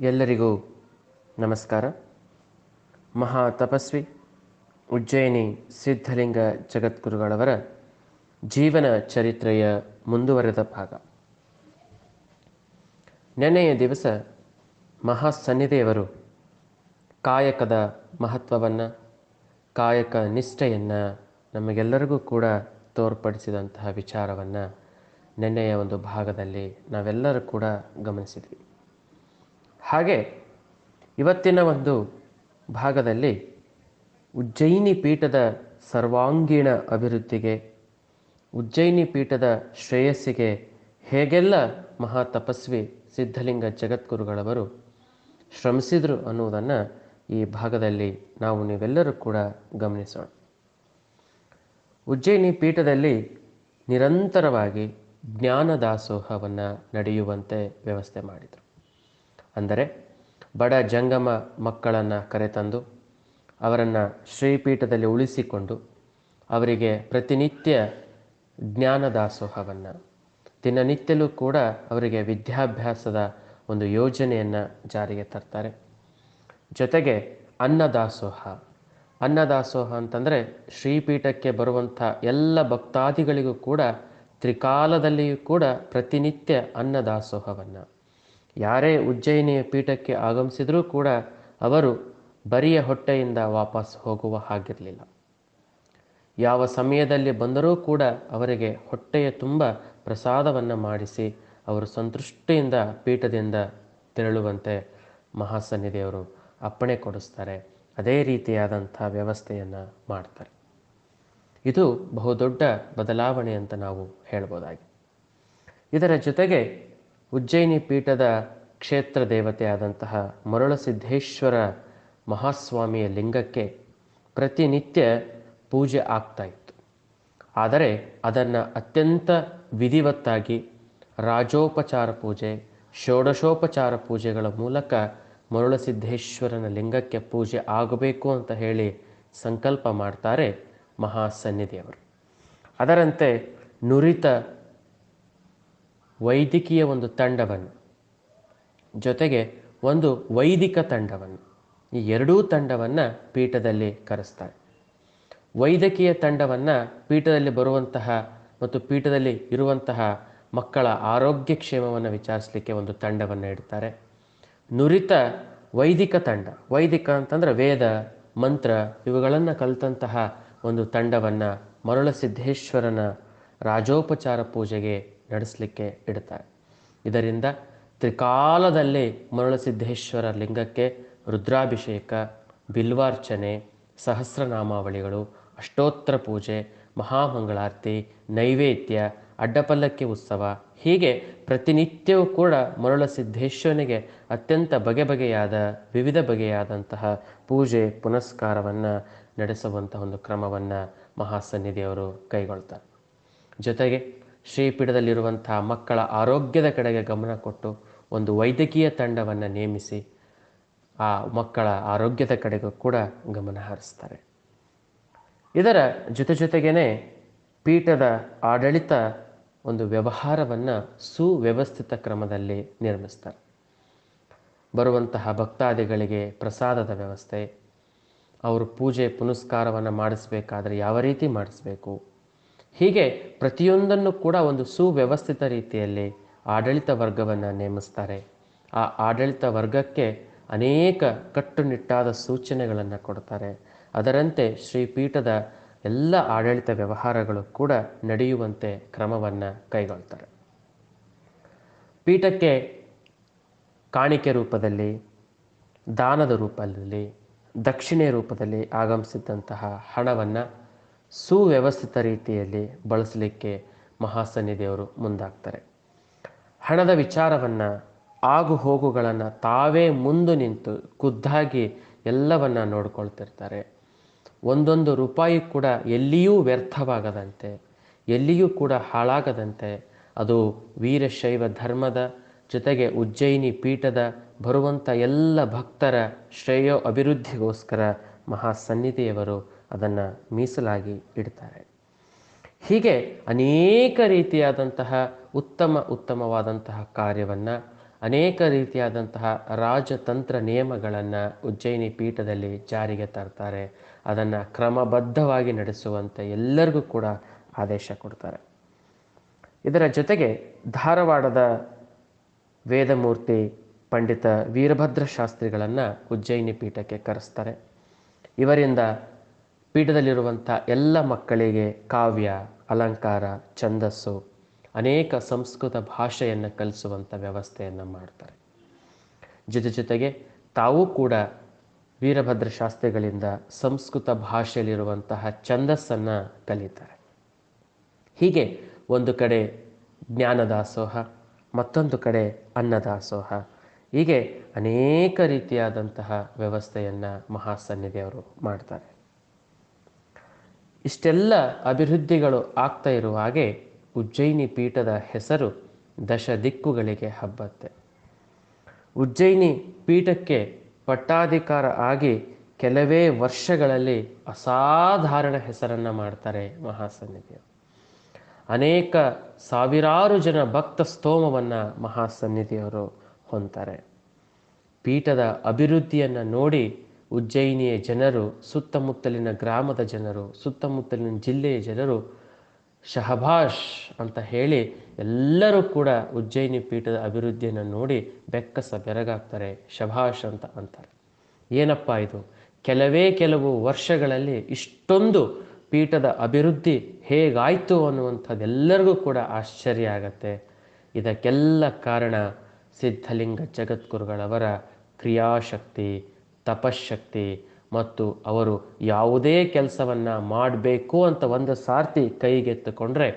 ಎಲ್ಲರಿಗೂ ನಮಸ್ಕಾರ. ಮಹಾ ತಪಸ್ವಿ ಉಜ್ಜಯಿನಿ ಸಿದ್ಧಲಿಂಗ ಜಗದ್ಗುರುಗಳವರ ಜೀವನ ಚರಿತ್ರೆಯ ಮುಂದುವರೆದ ಭಾಗ. ನೆನೆಯ ದಿವಸ ಮಹಾಸನ್ನಿಧಿಯವರು ಕಾಯಕದ ಮಹತ್ವವನ್ನು, ಕಾಯಕ ನಿಷ್ಠೆಯನ್ನು ನಮಗೆಲ್ಲರಿಗೂ ಕೂಡ ತೋರ್ಪಡಿಸಿದಂತಹ ವಿಚಾರವನ್ನು ನೆನ್ನೆಯ ಒಂದು ಭಾಗದಲ್ಲಿ ನಾವೆಲ್ಲರೂ ಕೂಡ ಗಮನಿಸಿದ್ವಿ. ಹಾಗೆ ಇವತ್ತಿನ ಒಂದು ಭಾಗದಲ್ಲಿ ಉಜ್ಜಯಿನಿ ಪೀಠದ ಸರ್ವಾಂಗೀಣ ಅಭಿವೃದ್ಧಿಗೆ, ಉಜ್ಜಯಿನಿ ಪೀಠದ ಶ್ರೇಯಸ್ಸಿಗೆ ಹೇಗೆಲ್ಲ ಮಹಾ ತಪಸ್ವಿ ಸಿದ್ಧಲಿಂಗ ಜಗದ್ಗುರುಗಳವರು ಶ್ರಮಿಸಿದರು ಅನ್ನುವುದನ್ನು ಈ ಭಾಗದಲ್ಲಿ ನಾವು ನೀವೆಲ್ಲರೂ ಕೂಡ ಗಮನಿಸೋಣ. ಉಜ್ಜಯಿನಿ ಪೀಠದಲ್ಲಿ ನಿರಂತರವಾಗಿ ಜ್ಞಾನ ದಾಸೋಹವನ್ನು ನಡೆಯುವಂತೆ ವ್ಯವಸ್ಥೆ ಮಾಡಿದರು. ಅಂದರೆ ಬಡ ಜಂಗಮ ಮಕ್ಕಳನ್ನು ಕರೆತಂದು ಅವರನ್ನು ಶ್ರೀಪೀಠದಲ್ಲಿ ಉಳಿಸಿಕೊಂಡು ಅವರಿಗೆ ಪ್ರತಿನಿತ್ಯ ಜ್ಞಾನ ದಾಸೋಹವನ್ನು ದಿನನಿತ್ಯಲೂ ಕೂಡ ಅವರಿಗೆ ವಿದ್ಯಾಭ್ಯಾಸದ ಒಂದು ಯೋಜನೆಯನ್ನು ಜಾರಿಗೆ ತರ್ತಾರೆ. ಜೊತೆಗೆ ಅನ್ನದಾಸೋಹ ಅನ್ನದಾಸೋಹ ಅಂತಂದರೆ ಶ್ರೀಪೀಠಕ್ಕೆ ಬರುವಂಥ ಎಲ್ಲ ಭಕ್ತಾದಿಗಳಿಗೂ ಕೂಡ ತ್ರಿಕಾಲದಲ್ಲಿಯೂ ಕೂಡ ಪ್ರತಿನಿತ್ಯ ಅನ್ನದಾಸೋಹವನ್ನು. ಯಾರೇ ಉಜ್ಜಯಿನಿಯ ಪೀಠಕ್ಕೆ ಆಗಮಿಸಿದರೂ ಕೂಡ ಅವರು ಬರಿಯ ಹೊಟ್ಟೆಯಿಂದ ವಾಪಸ್ ಹೋಗುವ ಹಾಗಿರಲಿಲ್ಲ. ಯಾವ ಸಮಯದಲ್ಲಿ ಬಂದರೂ ಕೂಡ ಅವರಿಗೆ ಹೊಟ್ಟೆಯ ತುಂಬ ಪ್ರಸಾದವನ್ನು ಮಾಡಿಸಿ ಅವರು ಸಂತುಷ್ಟಿಯಿಂದ ಪೀಠದಿಂದ ತೆರಳುವಂತೆ ಮಹಾಸನ್ನಿಧಿಯವರು ಅಪ್ಪಣೆ ಕೊಡಿಸ್ತಾರೆ. ಅದೇ ರೀತಿಯಾದಂಥ ವ್ಯವಸ್ಥೆಯನ್ನು ಮಾಡ್ತಾರೆ. ಇದು ಬಹುದೊಡ್ಡ ಬದಲಾವಣೆ ಅಂತ ನಾವು ಹೇಳ್ಬೋದಾಗಿ. ಇದರ ಜೊತೆಗೆ ಉಜ್ಜಯಿನಿ ಪೀಠದ ಕ್ಷೇತ್ರ ದೇವತೆ ಆದಂತಹ ಮರುಳಸಿದ್ಧೇಶ್ವರ ಮಹಾಸ್ವಾಮಿಯ ಲಿಂಗಕ್ಕೆ ಪ್ರತಿನಿತ್ಯ ಪೂಜೆ ಆಗ್ತಾ ಇತ್ತು. ಆದರೆ ಅದನ್ನು ಅತ್ಯಂತ ವಿಧಿವತ್ತಾಗಿ ರಾಜೋಪಚಾರ ಪೂಜೆ, ಷೋಡಶೋಪಚಾರ ಪೂಜೆಗಳ ಮೂಲಕ ಮರುಳಸಿದ್ಧೇಶ್ವರನ ಲಿಂಗಕ್ಕೆ ಪೂಜೆ ಆಗಬೇಕು ಅಂತ ಹೇಳಿ ಸಂಕಲ್ಪ ಮಾಡ್ತಾರೆ ಮಹಾಸನ್ನಿಧಿಯವರು. ಅದರಂತೆ ನುರಿತ ವೈದಿಕೀಯ ಒಂದು ತಂಡವನ್ನು. ಜೊತೆಗೆ ಒಂದು ವೈದಿಕ ತಂಡವನ್ನು. ಈ ಎರಡೂ ತಂಡವನ್ನು ಪೀಠದಲ್ಲಿ ಕರೆಸ್ತಾರೆ. ವೈದ್ಯಕೀಯ ತಂಡವನ್ನು ಪೀಠದಲ್ಲಿ ಬರುವಂತಹ ಮತ್ತು ಪೀಠದಲ್ಲಿ ಇರುವಂತಹ ಮಕ್ಕಳ ಆರೋಗ್ಯ ಕ್ಷೇಮವನ್ನು ವಿಚಾರಿಸಲಿಕ್ಕೆ ಒಂದು ತಂಡವನ್ನು ಇಡ್ತಾರೆ ನುರಿತ ವೈದಿಕ ತಂಡ. ವೈದಿಕ ಅಂತಂದ್ರೆ ವೇದ, ಮಂತ್ರ ಇವುಗಳನ್ನು ಕಲಿತಂತಹ ಒಂದು ತಂಡವನ್ನು ಮರುಳಸಿದ್ಧೇಶ್ವರನ ರಾಜೋಪಚಾರ ಪೂಜೆಗೆ ನಡೆಸಲಿಕ್ಕೆ ಇಡ್ತಾರೆ. ಇದರಿಂದ ತ್ರಿಕಾಲದಲ್ಲಿ ಮರುಳಸಿದ್ದೇಶ್ವರ ಲಿಂಗಕ್ಕೆ ರುದ್ರಾಭಿಷೇಕ, ಬಿಲ್ವಾರ್ಚನೆ, ಸಹಸ್ರನಾಮಾವಳಿಗಳು ಅಷ್ಟೋತ್ತರ ಪೂಜೆ, ಮಹಾಮಂಗಳಾರತಿ, ನೈವೇದ್ಯ, ಅಡ್ಡಪಲ್ಲಕ್ಕಿ ಉತ್ಸವ ಹೀಗೆ ಪ್ರತಿನಿತ್ಯವೂ ಕೂಡ ಮರುಳಸಿದ್ದೇಶ್ವರನಿಗೆ ಅತ್ಯಂತ ಬಗೆ ಬಗೆಯಾದ, ವಿವಿಧ ಬಗೆಯಾದಂತಹ ಪೂಜೆ, ಪುನಸ್ಕಾರವನ್ನು ನಡೆಸುವಂತಹ ಒಂದು ಕ್ರಮವನ್ನು ಮಹಾಸನ್ನಿಧಿಯವರು ಕೈಗೊಳ್ತಾರೆ. ಜೊತೆಗೆ ಶ್ರೀಪೀಠದಲ್ಲಿರುವಂತಹ ಮಕ್ಕಳ ಆರೋಗ್ಯದ ಕಡೆಗೆ ಗಮನ ಕೊಟ್ಟು ಒಂದು ವೈದ್ಯಕೀಯ ತಂಡವನ್ನು ನೇಮಿಸಿ ಆ ಮಕ್ಕಳ ಆರೋಗ್ಯದ ಕಡೆಗೂ ಕೂಡ ಗಮನ ಹರಿಸ್ತಾರೆ. ಇದರ ಜೊತೆ ಜೊತೆಗೇನೆ ಪೀಠದ ಆಡಳಿತ ಒಂದು ವ್ಯವಹಾರವನ್ನು ಸುವ್ಯವಸ್ಥಿತ ಕ್ರಮದಲ್ಲಿ ನಿರ್ಮಿಸ್ತಾರೆ. ಬರುವಂತಹ ಭಕ್ತಾದಿಗಳಿಗೆ ಪ್ರಸಾದದ ವ್ಯವಸ್ಥೆ, ಅವರು ಪೂಜೆ ಪುನಸ್ಕಾರವನ್ನು ಮಾಡಿಸ್ಬೇಕಾದ್ರೆ ಯಾವ ರೀತಿ ಮಾಡಿಸ್ಬೇಕು ಹೀಗೆ ಪ್ರತಿಯೊಂದನ್ನು ಕೂಡ ಒಂದು ಸುವ್ಯವಸ್ಥಿತ ರೀತಿಯಲ್ಲಿ ಆಡಳಿತ ವರ್ಗವನ್ನು ನೇಮಿಸ್ತಾರೆ. ಆ ಆಡಳಿತ ವರ್ಗಕ್ಕೆ ಅನೇಕ ಕಟ್ಟುನಿಟ್ಟಾದ ಸೂಚನೆಗಳನ್ನು ಕೊಡ್ತಾರೆ. ಅದರಂತೆ ಶ್ರೀಪೀಠದ ಎಲ್ಲ ಆಡಳಿತ ವ್ಯವಹಾರಗಳು ಕೂಡ ನಡೆಯುವಂತೆ ಕ್ರಮವನ್ನು ಕೈಗೊಳ್ತಾರೆ. ಪೀಠಕ್ಕೆ ಕಾಣಿಕೆ ರೂಪದಲ್ಲಿ, ದಾನದ ರೂಪದಲ್ಲಿ, ದಕ್ಷಿಣೆ ರೂಪದಲ್ಲಿ ಆಗಮಿಸಿದ್ದಂತಹ ಹಣವನ್ನು ಸುವ್ಯವಸ್ಥಿತ ರೀತಿಯಲ್ಲಿ ಬಳಸಲಿಕ್ಕೆ ಮಹಾಸನ್ನಿಧಿಯವರು ಮುಂದಾಗ್ತಾರೆ. ಹಣದ ವಿಚಾರವನ್ನು, ಆಗು ಹೋಗುಗಳನ್ನು ತಾವೇ ಮುಂದೆ ನಿಂತು ಖುದ್ದಾಗಿ ಎಲ್ಲವನ್ನು ನೋಡ್ಕೊಳ್ತಿರ್ತಾರೆ. ಒಂದೊಂದು ರೂಪಾಯಿ ಕೂಡ ಎಲ್ಲಿಯೂ ವ್ಯರ್ಥವಾಗದಂತೆ, ಎಲ್ಲಿಯೂ ಕೂಡ ಹಾಳಾಗದಂತೆ, ಅದು ವೀರಶೈವ ಧರ್ಮದ ಜೊತೆಗೆ ಉಜ್ಜಯಿನಿ ಪೀಠದ ಬರುವಂಥ ಎಲ್ಲ ಭಕ್ತರ ಶ್ರೇಯೋ ಅಭಿವೃದ್ಧಿಗೋಸ್ಕರ ಮಹಾಸನ್ನಿಧಿಯವರು ಅದನ್ನು ಮೀಸಲಾಗಿ ಇಡ್ತಾರೆ. ಹೀಗೆ ಅನೇಕ ರೀತಿಯಾದಂತಹ ಉತ್ತಮ ಉತ್ತಮವಾದಂತಹ ಕಾರ್ಯವನ್ನು, ಅನೇಕ ರೀತಿಯಾದಂತಹ ರಾಜತಂತ್ರ ನಿಯಮಗಳನ್ನು ಉಜ್ಜಯಿನಿ ಪೀಠದಲ್ಲಿ ಜಾರಿಗೆ ತರ್ತಾರೆ. ಅದನ್ನು ಕ್ರಮಬದ್ಧವಾಗಿ ನಡೆಸುವಂತೆ ಎಲ್ಲರಿಗೂ ಕೂಡ ಆದೇಶ ಕೊಡ್ತಾರೆ. ಇದರ ಜೊತೆಗೆ ಧಾರವಾಡದ ವೇದಮೂರ್ತಿ ಪಂಡಿತ ವೀರಭದ್ರ ಶಾಸ್ತ್ರಿಗಳನ್ನು ಉಜ್ಜಯಿನಿ ಪೀಠಕ್ಕೆ ಕರೆಸ್ತಾರೆ. ಇವರಿಂದ ಪೀಠದಲ್ಲಿರುವಂಥ ಎಲ್ಲ ಮಕ್ಕಳಿಗೆ ಕಾವ್ಯ, ಅಲಂಕಾರ, ಛಂದಸ್ಸು, ಅನೇಕ ಸಂಸ್ಕೃತ ಭಾಷೆಯನ್ನು ಕಲಿಸುವಂಥ ವ್ಯವಸ್ಥೆಯನ್ನು ಮಾಡ್ತಾರೆ. ಜೊತೆ ಜೊತೆಗೆ ತಾವೂ ಕೂಡ ವೀರಭದ್ರ ಶಾಸ್ತ್ರಿಗಳಿಂದ ಸಂಸ್ಕೃತ ಭಾಷೆಯಲ್ಲಿರುವಂತಹ ಛಂದಸ್ಸನ್ನು ಕಲಿತಾರೆ. ಹೀಗೆ ಒಂದು ಕಡೆ ಜ್ಞಾನದಾಸೋಹ ಮತ್ತೊಂದು ಕಡೆ ಅನ್ನದಾಸೋಹ ಹೀಗೆ ಅನೇಕ ರೀತಿಯಾದಂತಹ ವ್ಯವಸ್ಥೆಯನ್ನು ಮಹಾಸನ್ನಿಧಿಯವರು ಮಾಡ್ತಾರೆ. ಇಷ್ಟೆಲ್ಲ ಅಭಿವೃದ್ಧಿಗಳು ಆಗ್ತಾ ಇರುವ ಹಾಗೆ ಉಜ್ಜಯಿನಿ ಪೀಠದ ಹೆಸರು ದಶ ದಿಕ್ಕುಗಳಿಗೆ ಹಬ್ಬತ್ತೆ. ಉಜ್ಜಯಿನಿ ಪೀಠಕ್ಕೆ ಪಟ್ಟಾಧಿಕಾರ ಆಗಿ ಕೆಲವೇ ವರ್ಷಗಳಲ್ಲಿ ಅಸಾಧಾರಣ ಹೆಸರನ್ನು ಮಾಡ್ತಾರೆ ಮಹಾಸನ್ನಿಧಿಯವರು ಅನೇಕ ಸಾವಿರಾರು ಜನ ಭಕ್ತ ಸ್ತೋಮವನ್ನು ಮಹಾಸನ್ನಿಧಿಯವರು ಹೊಂತಾರೆ ಪೀಠದ ಅಭಿವೃದ್ಧಿಯನ್ನು ನೋಡಿ ಉಜ್ಜಯಿನಿಯ ಜನರು, ಸುತ್ತಮುತ್ತಲಿನ ಗ್ರಾಮದ ಜನರು, ಸುತ್ತಮುತ್ತಲಿನ ಜಿಲ್ಲೆಯ ಜನರು ಶಹಬಾಷ್ ಅಂತ ಹೇಳಿ ಎಲ್ಲರೂ ಕೂಡ ಉಜ್ಜಯಿನಿ ಪೀಠದ ಅಭಿವೃದ್ಧಿಯನ್ನು ನೋಡಿ ಬೆಕ್ಕಸ ಬೆರಗಾಗ್ತಾರೆ. ಶಭಾಷ್ ಅಂತ ಅಂತಾರೆ. ಏನಪ್ಪ ಇದು? ಕೆಲವೇ ಕೆಲವು ವರ್ಷಗಳಲ್ಲಿ ಇಷ್ಟೊಂದು ಪೀಠದ ಅಭಿವೃದ್ಧಿ ಹೇಗಾಯಿತು ಅನ್ನುವಂಥದ್ದೆಲ್ಲರಿಗೂ ಕೂಡ ಆಶ್ಚರ್ಯ ಆಗತ್ತೆ. ಇದಕ್ಕೆಲ್ಲ ಕಾರಣ ಸಿದ್ಧಲಿಂಗ ಜಗದ್ಗುರುಗಳವರ ಕ್ರಿಯಾಶಕ್ತಿ ತಪಶಕ್ತಿ ಮತ್ತು ಅವರು ಯಾವುದೇ ಕೆಲಸವನ್ನು ಮಾಡಬೇಕು ಅಂತ ಒಂದು ಸಾರ್ತಿ ಕೈಗೆತ್ತಿಕೊಂಡ್ರೆ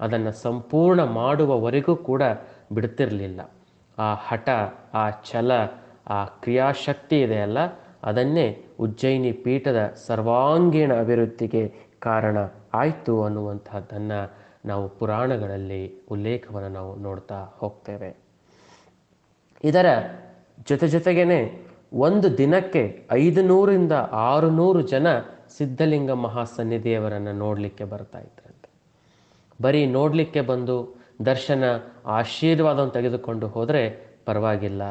ಅದನ್ನು ಸಂಪೂರ್ಣ ಮಾಡುವವರೆಗೂ ಕೂಡ ಬಿಡ್ತಿರಲಿಲ್ಲ. ಆ ಹಠ, ಆ ಛಲ, ಆ ಕ್ರಿಯಾಶಕ್ತಿ ಇದೆಯಲ್ಲ ಅದನ್ನೇ ಉಜ್ಜಯಿನಿ ಪೀಠದ ಸರ್ವಾಂಗೀಣ ಅಭಿವೃದ್ಧಿಗೆ ಕಾರಣ ಆಯಿತು ಅನ್ನುವಂಥದ್ದನ್ನು ನಾವು ಪುರಾಣಗಳಲ್ಲಿ ಉಲ್ಲೇಖವನ್ನು ನಾವು ನೋಡ್ತಾ ಹೋಗ್ತೇವೆ. ಇದರ ಜೊತೆ ಜೊತೆಗೇನೆ ಒಂದು ದಿನಕ್ಕೆ ಐದು ನೂರಿಂದ ಆರು ನೂರು ಜನ ಸಿದ್ಧಲಿಂಗ ಮಹಾಸನ್ನಿಧಿಯವರನ್ನು ನೋಡಲಿಕ್ಕೆ ಬರ್ತಾ ಇದ್ರಂತೆ. ಬರೀ ನೋಡಲಿಕ್ಕೆ ಬಂದು ದರ್ಶನ, ಆಶೀರ್ವಾದವನ್ನು ತೆಗೆದುಕೊಂಡು ಹೋದರೆ ಪರವಾಗಿಲ್ಲ.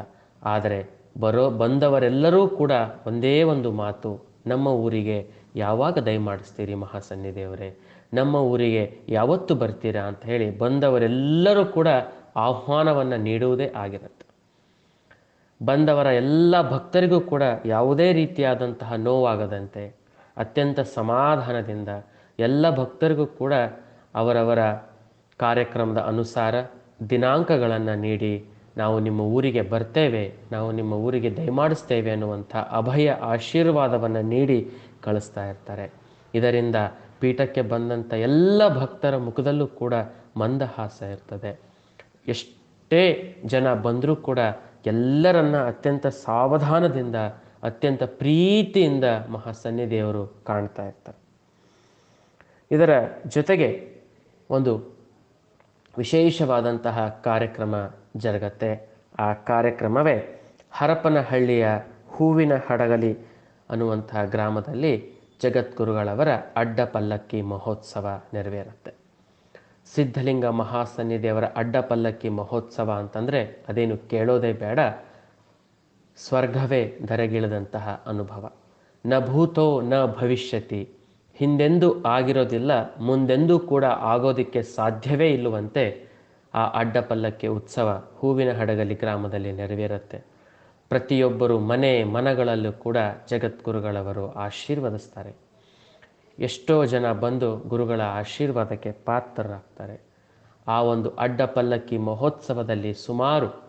ಆದರೆ ಬರೋ, ಬಂದವರೆಲ್ಲರೂ ಕೂಡ ಒಂದೇ ಒಂದು ಮಾತು, ನಮ್ಮ ಊರಿಗೆ ಯಾವಾಗ ದಯಮಾಡಿಸ್ತೀರಿ ಮಹಾಸನ್ನಿಧಿಯವರೇ? ನಮ್ಮ ಊರಿಗೆ ಯಾವತ್ತು ಬರ್ತೀರಾ ಅಂತ ಹೇಳಿ ಬಂದವರೆಲ್ಲರೂ ಕೂಡ ಆಹ್ವಾನವನ್ನು ನೀಡುವುದೇ ಆಗಿರುತ್ತೆ. ಬಂದವರ ಎಲ್ಲ ಭಕ್ತರಿಗೂ ಕೂಡ ಯಾವುದೇ ರೀತಿಯಾದಂತಹ ನೋವಾಗದಂತೆ, ಅತ್ಯಂತ ಸಮಾಧಾನದಿಂದ ಎಲ್ಲ ಭಕ್ತರಿಗೂ ಕೂಡ ಅವರವರ ಕಾರ್ಯಕ್ರಮದ ಅನುಸಾರ ದಿನಾಂಕಗಳನ್ನು ನೀಡಿ ನಾವು ನಿಮ್ಮ ಊರಿಗೆ ಬರ್ತೇವೆ, ನಾವು ನಿಮ್ಮ ಊರಿಗೆ ದಯಮಾಡಿಸ್ತೇವೆ ಅನ್ನುವಂಥ ಅಭಯ ಆಶೀರ್ವಾದವನ್ನು ನೀಡಿ ಕಳಿಸ್ತಾ ಇರ್ತಾರೆ. ಇದರಿಂದ ಪೀಠಕ್ಕೆ ಬಂದಂಥ ಎಲ್ಲ ಭಕ್ತರ ಮುಖದಲ್ಲೂ ಕೂಡ ಮಂದಹಾಸ ಇರ್ತದೆ. ಎಷ್ಟೇ ಜನ ಬಂದರೂ ಕೂಡ ಎಲ್ಲರನ್ನ ಅತ್ಯಂತ ಸಾವಧಾನದಿಂದ, ಅತ್ಯಂತ ಪ್ರೀತಿಯಿಂದ ಮಹಾಸನ್ನಿಧಿಯವರು ಕಾಣ್ತಾ ಇರ್ತಾರೆ. ಇದರ ಜೊತೆಗೆ ಒಂದು ವಿಶೇಷವಾದಂತಹ ಕಾರ್ಯಕ್ರಮ ಜರುಗತ್ತೆ. ಆ ಕಾರ್ಯಕ್ರಮವೇ ಹರಪನಹಳ್ಳಿಯ ಹೂವಿನ ಹಡಗಲಿ ಅನ್ನುವಂತಹ ಗ್ರಾಮದಲ್ಲಿ ಜಗದ್ಗುರುಗಳವರ ಅಡ್ಡ ಪಲ್ಲಕ್ಕಿ ಮಹೋತ್ಸವ ನೆರವೇರುತ್ತೆ. ಸಿದ್ಧಲಿಂಗ ಮಹಾಸನ್ನಿಧಿಯವರ ಅಡ್ಡ ಪಲ್ಲಕ್ಕಿ ಮಹೋತ್ಸವ ಅಂತಂದರೆ ಅದೇನು ಕೇಳೋದೇ ಬೇಡ. ಸ್ವರ್ಗವೇ ಧರೆಗಿಳಿದಂತಹ ಅನುಭವ. ನ ಭೂತೋ ನ ಭವಿಷ್ಯತಿ. ಹಿಂದೆಂದೂ ಆಗಿರೋದಿಲ್ಲ, ಮುಂದೆಂದೂ ಕೂಡ ಆಗೋದಕ್ಕೆ ಸಾಧ್ಯವೇ ಇಲ್ಲುವಂತೆ ಆ ಅಡ್ಡ ಪಲ್ಲಕ್ಕಿ ಉತ್ಸವ ಹೂವಿನ ಹಡಗಲಿ ಗ್ರಾಮದಲ್ಲಿ ನೆರವೇರುತ್ತೆ. ಪ್ರತಿಯೊಬ್ಬರು ಮನೆ ಮನಗಳಲ್ಲೂ ಕೂಡ ಜಗದ್ಗುರುಗಳವರು ಆಶೀರ್ವದಿಸ್ತಾರೆ. ಎಷ್ಟೋ ಜನ ಬಂದು ಗುರುಗಳ ಆಶೀರ್ವಾದಕ್ಕೆ ಪಾತ್ರರಾಗ್ತಾರೆ. ಆ ಒಂದು ಅಡ್ಡ ಪಲ್ಲಕ್ಕಿ ಮಹೋತ್ಸವದಲ್ಲಿ ಸುಮಾರು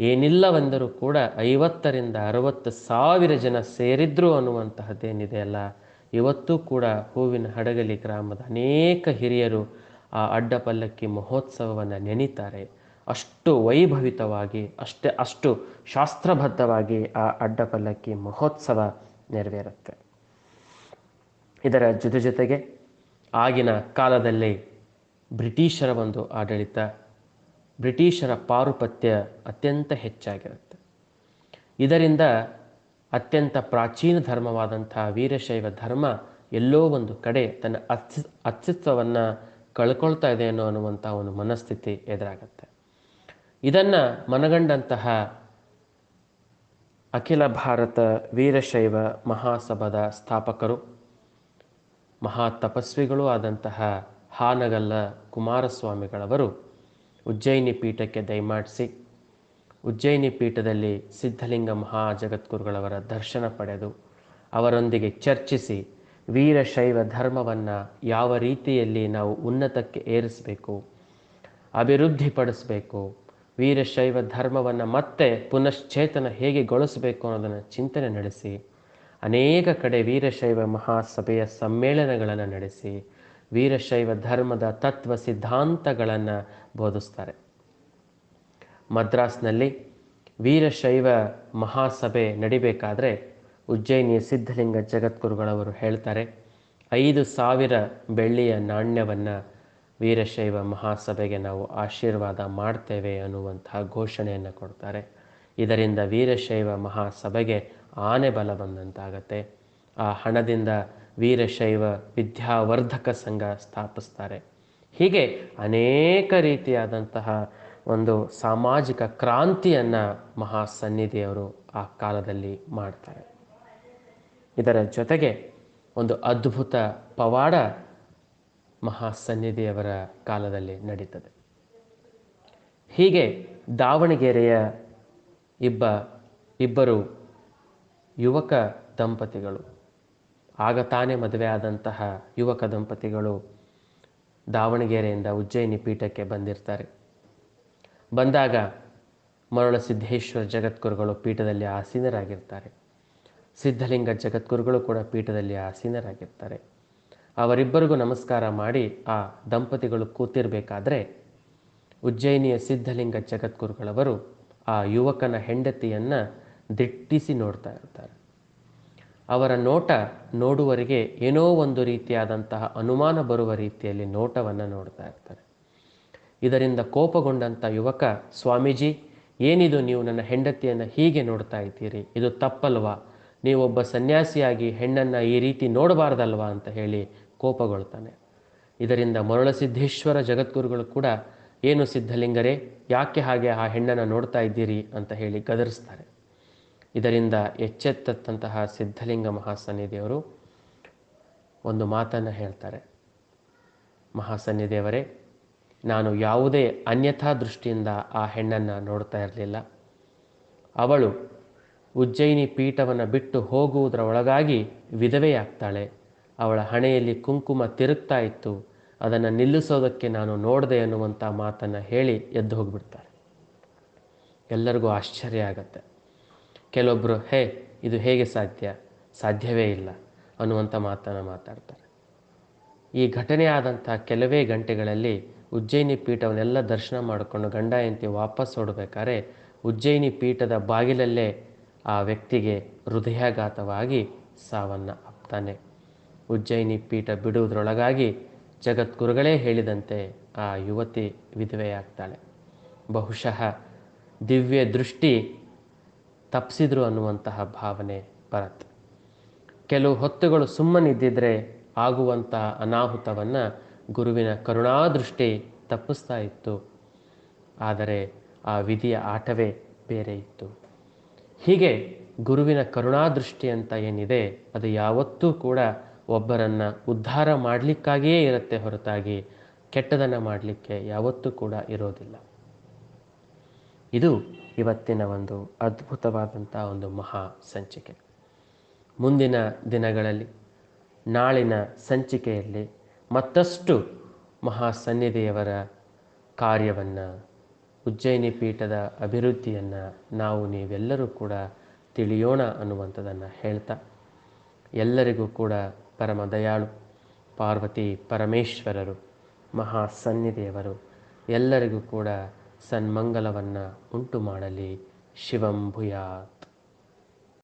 ಏನಿಲ್ಲವೆಂದರೂ ಕೂಡ ಐವತ್ತರಿಂದ ಅರವತ್ತು ಸಾವಿರ ಜನ ಸೇರಿದ್ರು ಅನ್ನುವಂತಹದ್ದೇನಿದೆಯಲ್ಲ ಇವತ್ತೂ ಕೂಡ ಹೂವಿನ ಹಡಗಲಿ ಗ್ರಾಮದ ಅನೇಕ ಹಿರಿಯರು ಆ ಅಡ್ಡ ಪಲ್ಲಕ್ಕಿ ಮಹೋತ್ಸವವನ್ನು ನೆನೀತಾರೆ. ಅಷ್ಟು ವೈಭವಿತವಾಗಿ, ಅಷ್ಟೇ ಅಷ್ಟು ಶಾಸ್ತ್ರಬದ್ಧವಾಗಿ ಆ ಅಡ್ಡ ಪಲ್ಲಕ್ಕಿ ಮಹೋತ್ಸವ ನೆರವೇರುತ್ತೆ. ಇದರ ಜೊತೆ ಜೊತೆಗೆ ಆಗಿನ ಕಾಲದಲ್ಲಿ ಬ್ರಿಟಿಷರ ಒಂದು ಆಡಳಿತ, ಬ್ರಿಟಿಷರ ಪಾರುಪತ್ಯ ಅತ್ಯಂತ ಹೆಚ್ಚಾಗಿರುತ್ತೆ. ಇದರಿಂದ ಅತ್ಯಂತ ಪ್ರಾಚೀನ ಧರ್ಮವಾದಂಥ ವೀರಶೈವ ಧರ್ಮ ಎಲ್ಲೋ ಒಂದು ಕಡೆ ತನ್ನ ಅಸ್ತಿ, ಅಸ್ತಿತ್ವವನ್ನು ಕಳ್ಕೊಳ್ತಾ ಇದೆ ಅನ್ನೋ ಅನ್ನುವಂಥ ಒಂದು ಮನಸ್ಥಿತಿ ಎದುರಾಗತ್ತೆ. ಇದನ್ನು ಮನಗಂಡಂತಹ ಅಖಿಲ ಭಾರತ ವೀರಶೈವ ಮಹಾಸಭಾದ ಸ್ಥಾಪಕರು ಮಹಾ ತಪಸ್ವಿಗಳೂ ಆದಂತಹ ಹಾನಗಲ್ಲ ಕುಮಾರಸ್ವಾಮಿಗಳವರು ಉಜ್ಜಯಿನಿ ಪೀಠಕ್ಕೆ ದಯಮಾಡಿಸಿ, ಉಜ್ಜಯಿನಿ ಪೀಠದಲ್ಲಿ ಸಿದ್ಧಲಿಂಗ ಮಹಾ ಜಗದ್ಗುರುಗಳವರ ದರ್ಶನ ಪಡೆದು ಅವರೊಂದಿಗೆ ಚರ್ಚಿಸಿ ವೀರಶೈವ ಧರ್ಮವನ್ನು ಯಾವ ರೀತಿಯಲ್ಲಿ ನಾವು ಉನ್ನತಕ್ಕೆ ಏರಿಸಬೇಕು, ಅಭಿವೃದ್ಧಿಪಡಿಸಬೇಕು ವೀರಶೈವ ಧರ್ಮವನ್ನು ಮತ್ತೆ ಪುನಶ್ಚೇತನ ಹೇಗೆ ಗೊಳಿಸಬೇಕು ಅನ್ನೋದನ್ನು ಚಿಂತನೆ ನಡೆಸಿ ಅನೇಕ ಕಡೆ ವೀರಶೈವ ಮಹಾಸಭೆಯ ಸಮ್ಮೇಳನಗಳನ್ನು ನಡೆಸಿ ವೀರಶೈವ ಧರ್ಮದ ತತ್ವ ಸಿದ್ಧಾಂತಗಳನ್ನು ಬೋಧಿಸ್ತಾರೆ. ಮದ್ರಾಸ್ನಲ್ಲಿ ವೀರಶೈವ ಮಹಾಸಭೆ ನಡಿಬೇಕಾದ್ರೆ ಉಜ್ಜಯಿನಿಯ ಸಿದ್ಧಲಿಂಗ ಜಗದ್ಗುರುಗಳವರು ಹೇಳ್ತಾರೆ, ಐದು ಸಾವಿರ ಬೆಳ್ಳಿಯ ನಾಣ್ಯವನ್ನು ವೀರಶೈವ ಮಹಾಸಭೆಗೆ ನಾವು ಆಶೀರ್ವಾದ ಮಾಡ್ತೇವೆ ಅನ್ನುವಂತಹ ಘೋಷಣೆಯನ್ನು ಕೊಡ್ತಾರೆ. ಇದರಿಂದ ವೀರಶೈವ ಮಹಾಸಭೆಗೆ ಆನೆ ಬಲ ಬಂದಂತಾಗತ್ತೆ. ಆ ಹಣದಿಂದ ವೀರಶೈವ ವಿದ್ಯಾವರ್ಧಕ ಸಂಘ ಸ್ಥಾಪಿಸ್ತಾರೆ. ಹೀಗೆ ಅನೇಕ ರೀತಿಯಾದಂತಹ ಒಂದು ಸಾಮಾಜಿಕ ಕ್ರಾಂತಿಯನ್ನು ಮಹಾಸನ್ನಿಧಿಯವರು ಆ ಕಾಲದಲ್ಲಿ ಮಾಡ್ತಾರೆ. ಇದರ ಜೊತೆಗೆ ಒಂದು ಅದ್ಭುತ ಪವಾಡ ಮಹಾಸನ್ನಿಧಿಯವರ ಕಾಲದಲ್ಲಿ ನಡೀತದೆ. ಹೀಗೆ ದಾವಣಗೆರೆಯ ಇಬ್ಬ, ಇಬ್ಬರು ಯುವಕ ದಂಪತಿಗಳು. ಆಗ ತಾನೇ ಮದುವೆ ಆದಂತಹ ಯುವಕ ದಂಪತಿಗಳು ದಾವಣಗೆರೆಯಿಂದ ಉಜ್ಜಯಿನಿ ಪೀಠಕ್ಕೆ ಬಂದಿರ್ತಾರೆ. ಬಂದಾಗ ಮರಳ ಸಿದ್ದೇಶ್ವರ ಜಗದ್ಗುರುಗಳು ಪೀಠದಲ್ಲಿ ಆಸೀನರಾಗಿರ್ತಾರೆ. ಸಿದ್ಧಲಿಂಗ ಜಗದ್ಗುರುಗಳು ಕೂಡ ಪೀಠದಲ್ಲಿ ಆಸೀನರಾಗಿರ್ತಾರೆ. ಅವರಿಬ್ಬರಿಗೂ ನಮಸ್ಕಾರ ಮಾಡಿ ಆ ದಂಪತಿಗಳು ಕೂತಿರಬೇಕಾದ್ರೆ ಉಜ್ಜಯಿನಿಯ ಸಿದ್ಧಲಿಂಗ ಜಗದ್ಗುರುಗಳವರು ಆ ಯುವಕನ ಹೆಂಡತಿಯನ್ನು ದಿಟ್ಟಿಸಿ ನೋಡ್ತಾ ಇರ್ತಾರೆ. ಅವರ ನೋಟ ನೋಡುವರಿಗೆ ಏನೋ ಒಂದು ರೀತಿಯಾದಂತಹ ಅನುಮಾನ ಬರುವ ರೀತಿಯಲ್ಲಿ ನೋಟವನ್ನು ನೋಡ್ತಾ ಇರ್ತಾರೆ. ಇದರಿಂದ ಕೋಪಗೊಂಡಂಥ ಯುವಕ, ಸ್ವಾಮೀಜಿ, ಏನಿದು ನೀವು ನನ್ನ ಹೆಂಡತಿಯನ್ನು ಹೀಗೆ ನೋಡ್ತಾ ಇದ್ದೀರಿ? ಇದು ತಪ್ಪಲ್ವಾ? ನೀವೊಬ್ಬ ಸನ್ಯಾಸಿಯಾಗಿ ಹೆಣ್ಣನ್ನು ಈ ರೀತಿ ನೋಡಬಾರ್ದಲ್ವಾ? ಅಂತ ಹೇಳಿ ಕೋಪಗೊಳ್ತಾನೆ. ಇದರಿಂದ ಮರುಳಸಿದ್ಧೇಶ್ವರ ಜಗದ್ಗುರುಗಳು ಕೂಡ, ಏನು ಸಿದ್ಧಲಿಂಗರೇ, ಯಾಕೆ ಹಾಗೆ ಆ ಹೆಣ್ಣನ್ನು ನೋಡ್ತಾ ಇದ್ದೀರಿ? ಅಂತ ಹೇಳಿ ಗದರಿಸ್ತಾರೆ. ಇದರಿಂದ ಎಚ್ಚೆತ್ತಂತಹ ಸಿದ್ಧಲಿಂಗ ಮಹಾಸನ್ನಿಧಿಯವರು ಒಂದು ಮಾತನ್ನು ಹೇಳ್ತಾರೆ. ಮಹಾಸನ್ನಿಧಿಯವರೇ, ನಾನು ಯಾವುದೇ ಅನ್ಯಥಾ ದೃಷ್ಟಿಯಿಂದ ಆ ಹೆಣ್ಣನ್ನು ನೋಡ್ತಾ ಇರಲಿಲ್ಲ. ಅವಳು ಉಜ್ಜಯಿನಿ ಪೀಠವನ್ನು ಬಿಟ್ಟು ಹೋಗುವುದರ ಒಳಗಾಗಿ ವಿಧವೆಯಾಗ್ತಾಳೆ. ಅವಳ ಹಣೆಯಲ್ಲಿ ಕುಂಕುಮ ತಿರುಗ್ತಾ ಇತ್ತು. ಅದನ್ನು ನಿಲ್ಲಿಸೋದಕ್ಕೆ ನಾನು ನೋಡಿದೆ ಅನ್ನುವಂಥ ಮಾತನ್ನು ಹೇಳಿ ಎದ್ದು ಹೋಗಿಬಿಡ್ತಾರೆ. ಎಲ್ಲರಿಗೂ ಆಶ್ಚರ್ಯ ಆಗತ್ತೆ. ಕೆಲವೊಬ್ಬರು ಹೇ, ಇದು ಹೇಗೆ ಸಾಧ್ಯ? ಸಾಧ್ಯವೇ ಇಲ್ಲ ಅನ್ನುವಂಥ ಮಾತನ್ನು ಮಾತಾಡ್ತಾರೆ. ಈ ಘಟನೆ ಆದಂಥ ಕೆಲವೇ ಗಂಟೆಗಳಲ್ಲಿ ಉಜ್ಜಯಿನಿ ಪೀಠವನ್ನೆಲ್ಲ ದರ್ಶನ ಮಾಡಿಕೊಂಡು ಗಂಡ ಹೆಂಡತಿ ವಾಪಸ್ ಹೊಡಬೇಕಾದ್ರೆ ಉಜ್ಜಯಿನಿ ಪೀಠದ ಬಾಗಿಲಲ್ಲೇ ಆ ವ್ಯಕ್ತಿಗೆ ಹೃದಯಾಘಾತವಾಗಿ ಸಾವನ್ನು ಅಪ್ತಾನೆ. ಉಜ್ಜಯಿನಿ ಪೀಠ ಬಿಡುವುದರೊಳಗಾಗಿ ಜಗದ್ಗುರುಗಳೇ ಹೇಳಿದಂತೆ ಆ ಯುವತಿ ವಿಧವೆಯಾಗ್ತಾಳೆ. ಬಹುಶಃ ದಿವ್ಯ ದೃಷ್ಟಿ ತಪ್ಪಿಸಿದ್ರು ಅನ್ನುವಂತಹ ಭಾವನೆ ಬರುತ್ತೆ. ಕೆಲವು ಹೊತ್ತುಗಳು ಸುಮ್ಮನಿದ್ದಿದ್ರೆ ಆಗುವಂತಹ ಅನಾಹುತವನ್ನು ಗುರುವಿನ ಕರುಣಾದೃಷ್ಟಿ ತಪ್ಪಿಸ್ತಾ ಇತ್ತು. ಆದರೆ ಆ ವಿಧಿಯ ಆಟವೇ ಬೇರೆ ಇತ್ತು. ಹೀಗೆ ಗುರುವಿನ ಕರುಣಾದೃಷ್ಟಿ ಅಂತ ಏನಿದೆ, ಅದು ಯಾವತ್ತೂ ಕೂಡ ಒಬ್ಬರನ್ನು ಉದ್ಧಾರ ಮಾಡಲಿಕ್ಕಾಗಿಯೇ ಇರುತ್ತೆ ಹೊರತಾಗಿ, ಕೆಟ್ಟದನ್ನು ಮಾಡಲಿಕ್ಕೆ ಯಾವತ್ತೂ ಕೂಡ ಇರೋದಿಲ್ಲ. ಇದು ಇವತ್ತಿನ ಒಂದು ಅದ್ಭುತವಾದಂಥ ಒಂದು ಮಹಾ ಸಂಚಿಕೆ. ಮುಂದಿನ ದಿನಗಳಲ್ಲಿ, ನಾಳಿನ ಸಂಚಿಕೆಯಲ್ಲಿ ಮತ್ತಷ್ಟು ಮಹಾ ಸನ್ನಿಧಿಯವರ ಕಾರ್ಯವನ್ನು, ಉಜ್ಜಯಿನಿ ಪೀಠದ ಅಭಿವೃದ್ಧಿಯನ್ನು ನಾವು ನೀವೆಲ್ಲರೂ ಕೂಡ ತಿಳಿಯೋಣ ಅನ್ನುವಂಥದ್ದನ್ನು ಹೇಳ್ತಾ, ಎಲ್ಲರಿಗೂ ಕೂಡ ಪರಮ ದಯಾಳು, ಪಾರ್ವತಿ ಪರಮೇಶ್ವರರು, ಮಹಾ ಸನ್ನಿಧಿಯವರು, ಎಲ್ಲರಿಗೂ ಕೂಡ ಸನ್ಮಂಗಲವನ್ನು ಉಂಟು ಮಾಡಲಿ ಶಿವಂ ಭೂಯಾತ್.